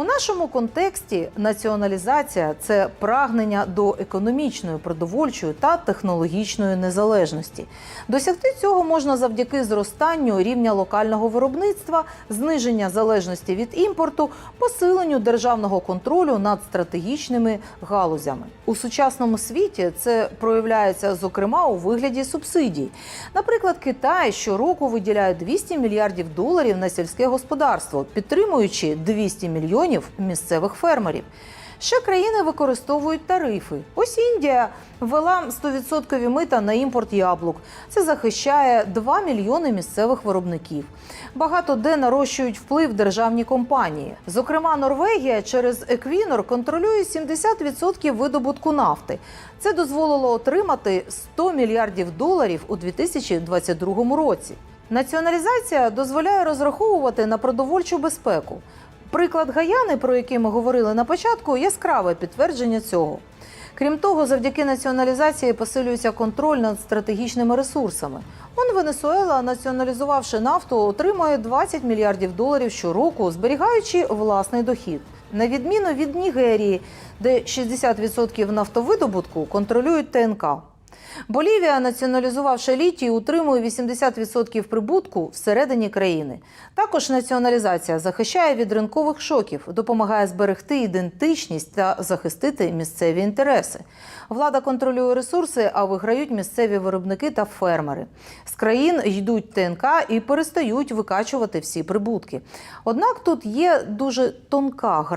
У нашому контексті націоналізація це прагнення до економічної, продовольчої та технологічної незалежності. Досягти цього можна завдяки зростанню рівня локального виробництва, зниження залежності від імпорту, посиленню державного контролю над стратегічними галузями. У сучасному світі це проявляється зокрема у вигляді субсидій. Наприклад, Китай щороку виділяє 200 мільярдів доларів на сільське господарство, підтримуючи 200 мільйонів місцевих фермерів. Ще країни використовують тарифи. Ось Індія ввела 100% мита на імпорт яблук. Це захищає 2 мільйони місцевих виробників. Багато де нарощують вплив державні компанії. Зокрема, Норвегія через Еквінор контролює 70% видобутку нафти. Це дозволило отримати 100 мільярдів доларів у 2022 році. Націоналізація дозволяє розраховувати на продовольчу безпеку. Приклад Гаяни, про який ми говорили на початку, яскраве підтвердження цього. Крім того, завдяки націоналізації посилюється контроль над стратегічними ресурсами. Он Венесуела, націоналізувавши нафту, отримує 20 мільярдів доларів щороку, зберігаючи власний дохід. На відміну від Нігерії, де 60% нафтовидобутку контролюють ТНК. Болівія, націоналізувавши літій, утримує 80% прибутку всередині країни. Також націоналізація захищає від ринкових шоків, допомагає зберегти ідентичність та захистити місцеві інтереси. Влада контролює ресурси, а виграють місцеві виробники та фермери. З країн йдуть ТНК і перестають викачувати всі прибутки. Однак тут є дуже тонка гра.